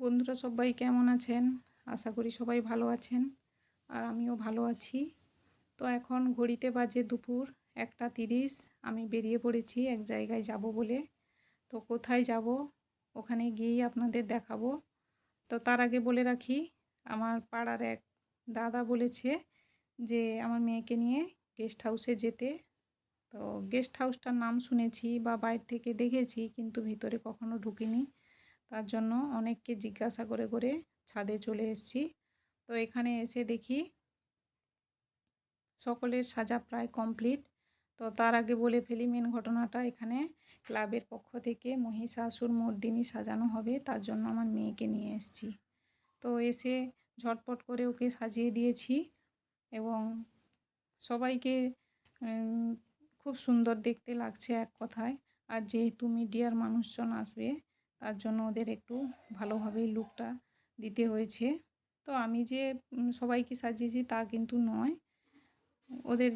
বন্ধুরা সবাই কেমন আছেন? আশা করি সবাই ভালো আছেন আর আমিও ভালো আছি। তো এখন ঘড়িতে বাজে দুপুর একটা তিরিশ। আমি বেরিয়ে পড়েছি এক জায়গায় যাব বলে। তো কোথায় যাব? ওখানে গিয়েই আপনাদের দেখাবো। তো তার আগে বলে রাখি, আমার পাড়ার এক দাদা বলেছে যে আমার মেয়েকে নিয়ে গেস্ট হাউসে যেতে। তো গেস্ট হাউসটার নাম শুনেছি বা বাইরে থেকে দেখেছি, কিন্তু ভিতরে কখনো ঢুকিনি। তার জন্য অনেককে জিজ্ঞাসা করে করে ছাদে চলে এসেছি। তো এখানে এসে দেখি সকলের সাজা প্রায় কমপ্লিট। তো তার আগে বলে ফেলি, মেন ঘটনাটা এখানে ক্লাবের পক্ষ থেকে মহিষাসুর মর্দিনী সাজানো হবে। তার জন্য আমার মেয়েকে নিয়ে এসেছি। তো এসে ঝটপট করে ওকে সাজিয়ে দিয়েছি এবং সবাইকে খুব সুন্দর দেখতে লাগছে এক কথায়। আর যেহেতু মিডিয়ার মানুষজন আসবে তার জন্য ওদের একটু ভালোভাবেই লুকটা দিতে হয়েছে। তো আমি যে সবাইকে সাজিয়েছি তা কিন্তু নয়। ওদের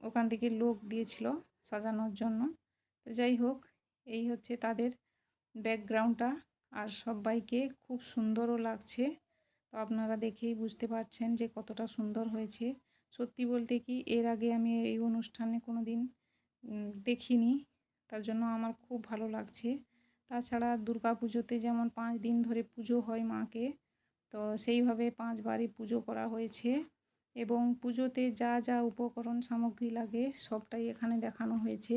ওখান থেকে লোক দিয়েছিল সাজানোর জন্য। তো যাই হোক, এই হচ্ছে তাদের ব্যাকগ্রাউন্ডটা আর সবাইকে খুব সুন্দরও লাগছে। তো আপনারা দেখেই বুঝতে পারছেন যে কতটা সুন্দর হয়েছে। সত্যি বলতে কি, এর আগে আমি এই অনুষ্ঠানে কোনো দিন দেখিনি। তার জন্য আমার খুব ভালো লাগছে। তাছাড়া দুর্গা পুজোতে যেমন পাঁচ দিন ধরে পুজো হয় মাকে, তো সেইভাবে পাঁচবারই পুজো করা হয়েছে। এবং পুজোতে যা যা উপকরণ সামগ্রী লাগে সবটাই এখানে দেখানো হয়েছে।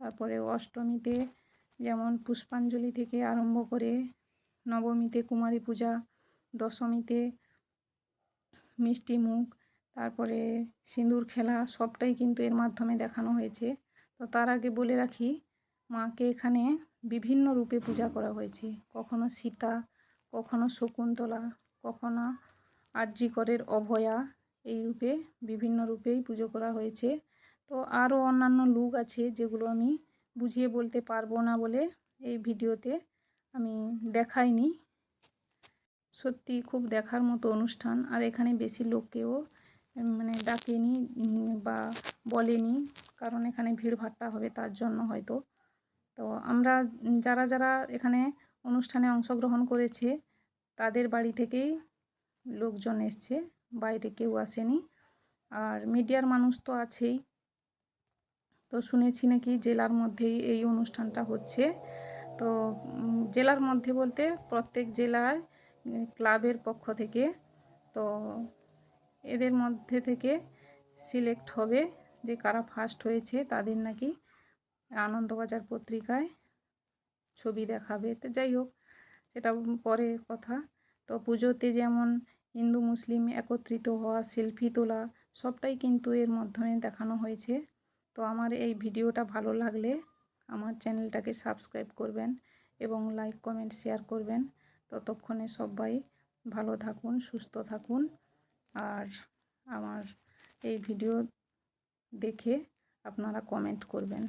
তারপরে অষ্টমীতে যেমন পুষ্পাঞ্জলি থেকে আরম্ভ করে নবমীতে কুমারী পূজা, দশমীতে মিষ্টি মুখ, তারপরে সিঁদুর খেলা সবটাই কিন্তু এর মাধ্যমে দেখানো হয়েছে। তো তার আগে বলে রাখি, মাকে এখানে বিভিন্ন রূপে পূজা করা হয়েছে। কখনো সীতা, কখনো শকুন্তলা, কখনো আর্যিকরের অভয়া এই রূপে বিভিন্ন রূপেই পুজো করা হয়েছে। তো আরও অন্যান্য লুক আছে যেগুলো আমি বুঝিয়ে বলতে পারব না বলে এই ভিডিওতে আমি দেখাইনি। সত্যি খুব দেখার মতো অনুষ্ঠান। আর এখানে বেশি লোককেও মানে ডাকেনি বা বলেনি, কারণ এখানে ভিড়ভাট্টা হবে তার জন্য হয়তো। তো আমরা যারা যারা এখানে অনুষ্ঠানে অংশগ্রহণ করেছে, তাদের বাড়ি থেকেই লোকজন এসছে। বাইরে কেউ আসেনি। আর মিডিয়ার মানুষ তো আছেই। তো শুনেছি নাকি জেলার মধ্যেই এই অনুষ্ঠানটা হচ্ছে। তো জেলার মধ্যে বলতে প্রত্যেক জেলায় ক্লাবের পক্ষ থেকে, তো এদের মধ্যে থেকে সিলেক্ট হবে যে কারা ফার্স্ট হয়েছে, তাদের নাকি আনন্দবাজার পত্রিকায় ছবি দেখাবে। তো যাই হোক, সেটা পরে কথা। তো পুজোতে যেমন হিন্দু, মুসলিম একত্রিত হওয়া, সেলফি তোলা, সবটাই কিন্তু এর মাধ্যমে দেখানো হয়েছে। তো আমার এই ভিডিওটা ভালো লাগলে আমার চ্যানেলটাকে সাবস্ক্রাইব করবেন এবং লাইক, কমেন্ট, শেয়ার করবেন। ততক্ষণে সবাই ভালো থাকুন, সুস্থ থাকুন। আর আমার এই ভিডিও দেখে আপনারা কমেন্ট করবেন।